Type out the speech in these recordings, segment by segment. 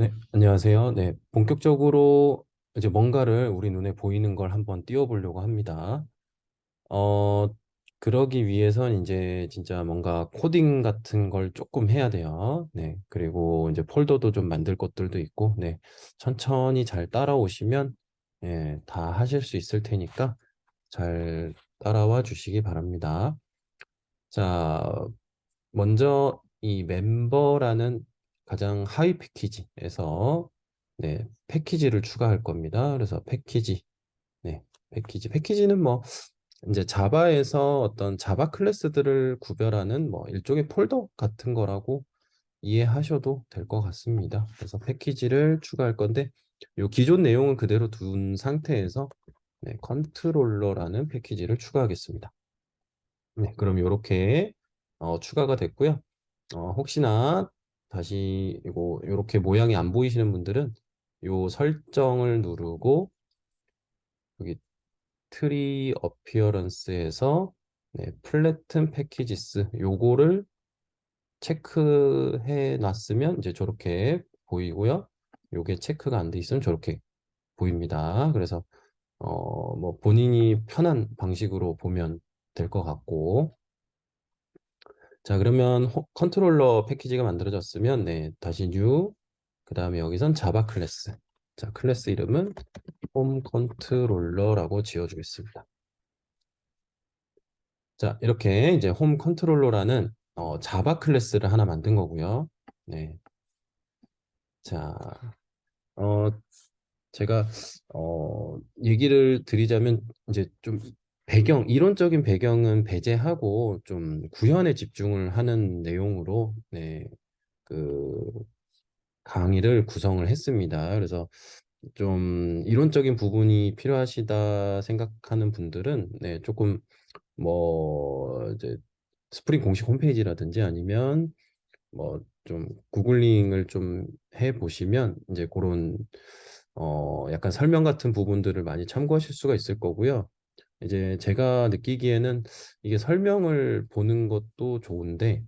네, 안녕하세요. 네, 본격적으로 이제 뭔가를 우리 눈에 보이는 걸 한번 띄워보려고 합니다. 어, 그러기 위해선 이제 진짜 뭔가 코딩 같은 걸 조금 해야 돼요. 네, 그리고 이제 폴더도 좀 만들 것들도 있고, 네, 천천히 잘 따라오시면, 예, 다 하실 수 있을 테니까 잘 따라와 주시기 바랍니다. 자, 먼저 이 멤버라는 가장 하위 패키지에서 네, 패키지를 추가할 겁니다. 그래서 패키지, 네, 패키지. 패키지는 뭐 이제 자바에서 어떤 자바 클래스들을 구별하는 뭐 일종의 폴더 같은 거라고 이해하셔도 될 것 같습니다. 그래서 패키지를 추가할 건데 요 기존 내용은 그대로 둔 상태에서 네, 컨트롤러라는 패키지를 추가하겠습니다. 네, 그럼 이렇게 어, 추가가 됐고요. 어, 혹시나 다시 이거 이렇게 모양이 안 보이시는 분들은 요 설정을 누르고 여기 트리 어피어런스에서 네, 플래튼 패키지스 요거를 체크해 놨으면 이제 저렇게 보이고요. 요게 체크가 안 돼 있으면 저렇게 보입니다. 그래서 어, 뭐 본인이 편한 방식으로 보면 될 것 같고 자, 그러면 호- 컨트롤러 패키지가 만들어졌으면 네, 다시 new 그 다음에 여기선 자바 클래스. 자, 클래스 이름은 홈 컨트롤러라고 지어 주겠습니다. 자, 이렇게 이제 홈 컨트롤러라는 어, 자바 클래스를 하나 만든 거고요. 네. 자, 어, 제가 어, 얘기를 드리자면 이제 좀 배경, 이론적인 배경은 배제하고 좀 구현에 집중을 하는 내용으로 네, 그 강의를 구성을 했습니다. 그래서 좀 이론적인 부분이 필요하시다 생각하는 분들은 네, 조금 뭐 이제 스프링 공식 홈페이지라든지 아니면 뭐 좀 구글링을 좀 해 보시면 이제 그런 어 약간 설명 같은 부분들을 많이 참고하실 수가 있을 거고요. 이제 제가 느끼기에는 이게 설명을 보는 것도 좋은데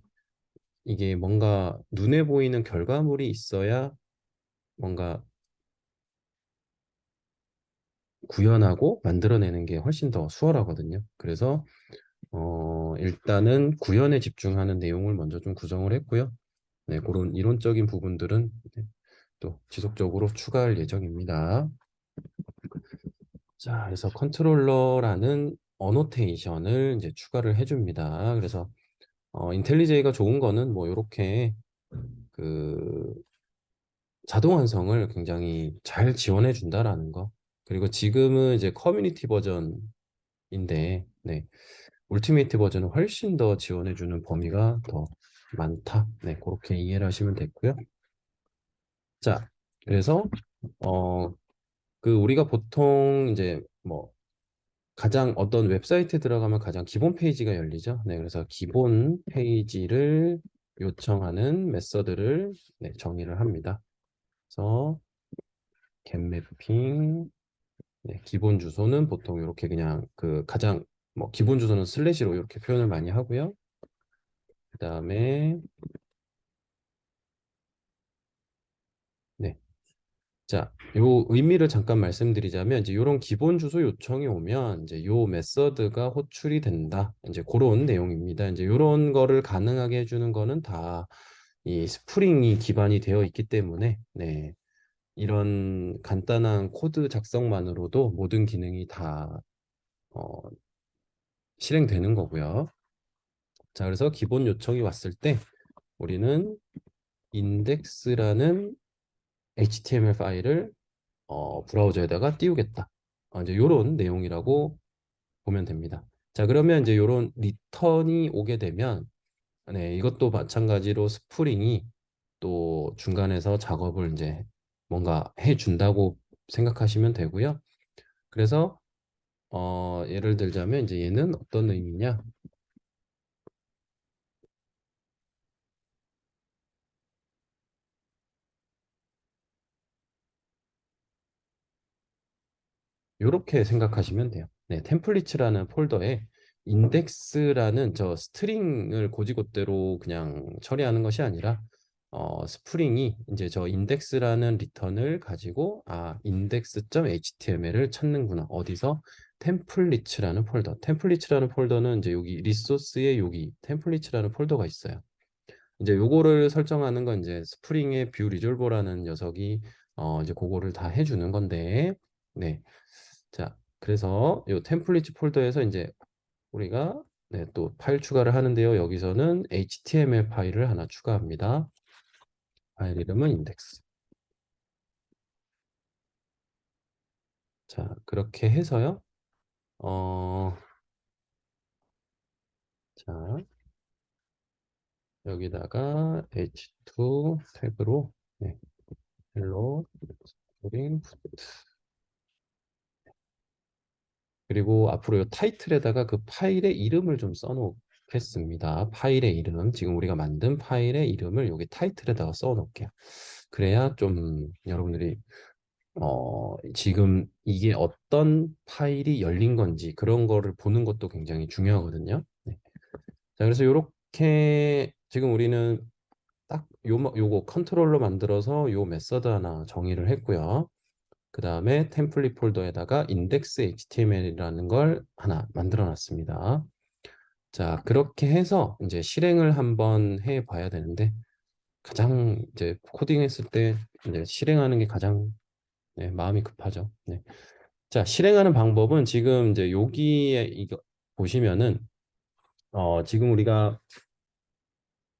이게 뭔가 눈에 보이는 결과물이 있어야 뭔가 구현하고 만들어내는 게 훨씬 더 수월하거든요. 그래서 어, 일단은 구현에 집중하는 내용을 먼저 좀 구성을 했고요. 네, 그런 이론적인 부분들은 네, 또 지속적으로 추가할 예정입니다. 자, 그래서 컨트롤러라는 어노테이션을 이제 추가를 해줍니다. 그래서 어, 인텔리제이가 좋은 거는 뭐 이렇게 그 자동 완성을 굉장히 잘 지원해 준다라는 거. 그리고 지금은 이제 커뮤니티 버전인데, 네, 울티메이트 버전은 훨씬 더 지원해 주는 범위가 더 많다. 네, 그렇게 이해를 하시면 됐고요. 자, 그래서 어, 그 우리가 보통 이제 뭐 가장 어떤 웹사이트에 들어가면 가장 기본 페이지가 열리죠. 네, 그래서 기본 페이지를 요청하는 메서드를 네, 정의를 합니다. 그래서 getMapping 네, 기본 주소는 보통 이렇게 그냥 그 가장 뭐 기본 주소는 슬래시로 이렇게 표현을 많이 하고요. 그 다음에 네. 자, 요 의미를 잠깐 말씀드리자면 이제 요런 기본 주소 요청이 오면 이제 요 메서드가 호출이 된다. 이제 그런 내용입니다. 이제 요런 거를 가능하게 해주는 거는 다 이 스프링이 기반이 되어 있기 때문에 네. 이런 간단한 코드 작성만으로도 모든 기능이 다 어, 실행되는 거고요. 자, 그래서 기본 요청이 왔을 때 우리는 인덱스라는 HTML 파일을 어, 브라우저에다가 띄우겠다. 어, 이제 이런 내용이라고 보면 됩니다. 자, 그러면 이제 이런 리턴이 오게 되면 네, 이것도 마찬가지로 스프링이 또 중간에서 작업을 이제 뭔가 해준다고 생각하시면 되고요. 그래서 어, 예를 들자면 이제 얘는 어떤 의미냐? 이렇게 생각하시면 돼요. 네, 템플릿이라는 폴더에 인덱스라는 저 스트링을 고지고대로 그냥 처리하는 것이 아니라 어, 스프링이 이제 저 인덱스라는 리턴을 가지고 아 index.html을 찾는구나 어디서 템플릿츠라는 폴더 템플릿츠라는 폴더는 이제 여기 리소스에 여기 템플릿츠라는 폴더가 있어요 이제 요거를 설정하는 건 이제 스프링의 뷰 리졸버라는 녀석이 어 이제 그거를 다 해주는 건데 네. 자, 그래서 요 템플릿 폴더에서 이제 우리가 네, 또 파일 추가를 하는데요. 여기서는 HTML 파일을 하나 추가합니다. 파일 이름은 인덱스. 자, 그렇게 해서요. 어, 자, 여기다가 h2 태그로 네, hello 스프링 그리고 앞으로 이 타이틀에다가 그 파일의 이름을 좀 써놓겠습니다. 파일의 이름, 지금 우리가 만든 파일의 이름을 여기 타이틀에다가 써놓을게요. 그래야 좀 여러분들이 어, 지금 이게 어떤 파일이 열린 건지 그런 거를 보는 것도 굉장히 중요하거든요. 네. 자, 그래서 이렇게 지금 우리는 딱 요, 요거 컨트롤러 만들어서 요 메서드 하나 정의를 했고요. 그 다음에 템플릿 폴더에다가 index html이라는 걸 하나 만들어 놨습니다. 자, 그렇게 해서 이제 실행을 한번 해 봐야 되는데 가장 이제 코딩 했을 때 이제 실행하는 게 가장 네, 마음이 급하죠. 네. 자, 실행하는 방법은 지금 이제 여기에 이거 보시면은 어, 지금 우리가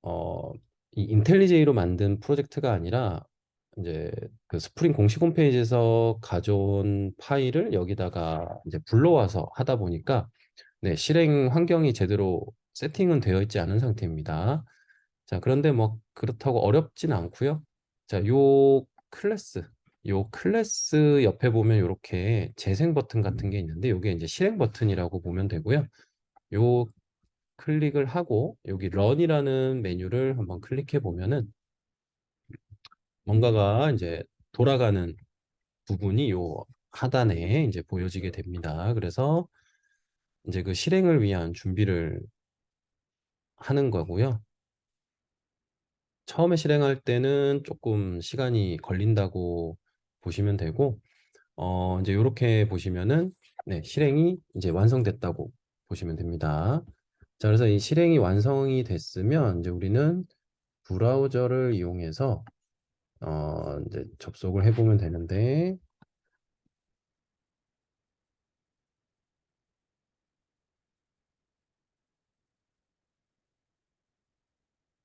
어, 이 인텔리제이로 만든 프로젝트가 아니라 이제 그 스프링 공식 홈페이지에서 가져온 파일을 여기다가 이제 불러와서 하다 보니까 네, 실행 환경이 제대로 세팅은 되어 있지 않은 상태입니다. 자, 그런데 뭐 그렇다고 어렵진 않고요. 자, 요 클래스, 요 클래스 옆에 보면 이렇게 재생 버튼 같은 게 있는데 이게 이제 실행 버튼이라고 보면 되고요. 요 클릭을 하고 여기 런이라는 메뉴를 한번 클릭해 보면은 뭔가가 이제 돌아가는 부분이 요 하단에 이제 보여지게 됩니다. 그래서 이제 그 실행을 위한 준비를 하는 거고요. 처음에 실행할 때는 조금 시간이 걸린다고 보시면 되고, 어, 이제 이렇게 보시면은, 네, 실행이 이제 완성됐다고 보시면 됩니다. 자, 그래서 이 실행이 완성이 됐으면 이제 우리는 브라우저를 이용해서 어, 이제 접속을 해보면 되는데,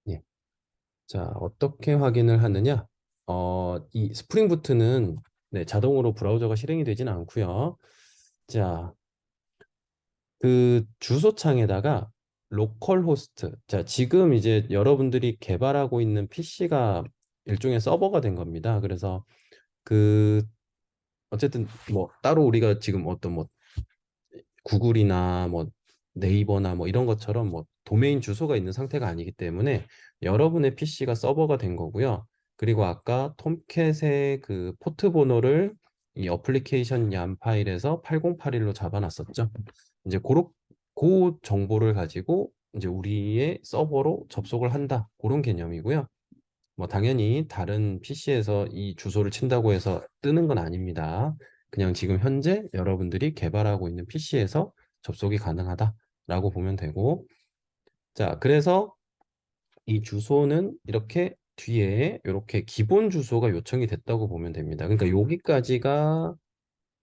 예. 자, 어떻게 확인을 하느냐? 어, 이 스프링 부트는 네, 자동으로 브라우저가 실행이 되지는 않고요. 자, 그 주소창에다가 로컬 호스트. 자, 지금 이제 여러분들이 개발하고 있는 PC가 일종의 서버가 된 겁니다. 그래서 그 어쨌든 뭐 따로 우리가 지금 어떤 뭐 구글이나 뭐 네이버나 뭐 이런 것처럼 뭐 도메인 주소가 있는 상태가 아니기 때문에 여러분의 PC가 서버가 된 거고요. 그리고 아까 톰캣의 그 포트 번호를 이 어플리케이션 얌 파일에서 8081로 잡아놨었죠. 이제 그그 그 정보를 가지고 이제 우리의 서버로 접속을 한다. 그런 개념이고요. 뭐 당연히 다른 PC에서 이 주소를 친다고 해서 뜨는 건 아닙니다. 그냥 지금 현재 여러분들이 개발하고 있는 PC에서 접속이 가능하다라고 보면 되고 자 그래서 이 주소는 이렇게 뒤에 이렇게 기본 주소가 요청이 됐다고 보면 됩니다. 그러니까 여기까지가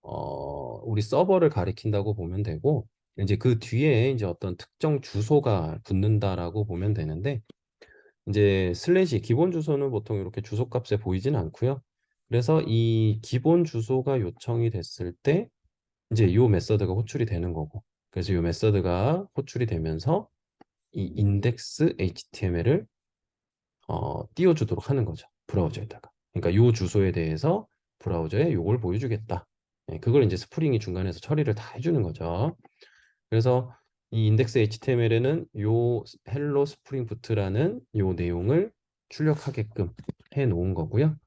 어, 우리 서버를 가리킨다고 보면 되고 이제 그 뒤에 이제 어떤 특정 주소가 붙는다라고 보면 되는데 이제 슬래시 기본 주소는 보통 이렇게 주소 값에 보이진 않고요. 그래서 이 기본 주소가 요청이 됐을 때 이제 이 메서드가 호출이 되는 거고 그래서 이 메서드가 호출이 되면서 이 index html을 어, 띄워주도록 하는 거죠. 브라우저에다가. 그러니까 이 주소에 대해서 브라우저에 요걸 보여주겠다. 네, 그걸 이제 스프링이 중간에서 처리를 다 해주는 거죠. 그래서 이 인덱스 HTML에는 요 헬로 스프링 부트라는 요 내용을 출력하게끔 해 놓은 거고요.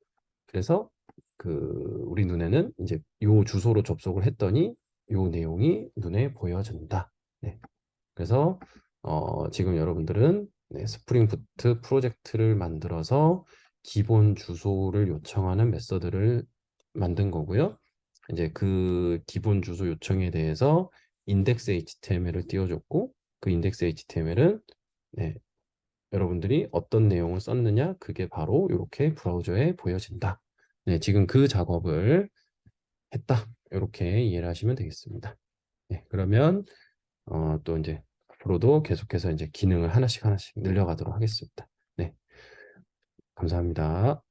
그래서 그 우리 눈에는 이제 요 주소로 접속을 했더니 요 내용이 눈에 보여진다. 네. 그래서 어 지금 여러분들은 네, 스프링 부트 프로젝트를 만들어서 기본 주소를 요청하는 메서드를 만든 거고요. 이제 그 기본 주소 요청에 대해서 인덱스 HTML을 띄워줬고 그 인덱스 HTML은 네, 여러분들이 어떤 내용을 썼느냐 그게 바로 이렇게 브라우저에 보여진다. 네, 지금 그 작업을 했다. 이렇게 이해를 하시면 되겠습니다. 네, 그러면 어, 또 이제 앞으로도 계속해서 이제 기능을 하나씩 하나씩 늘려가도록 하겠습니다. 네, 감사합니다.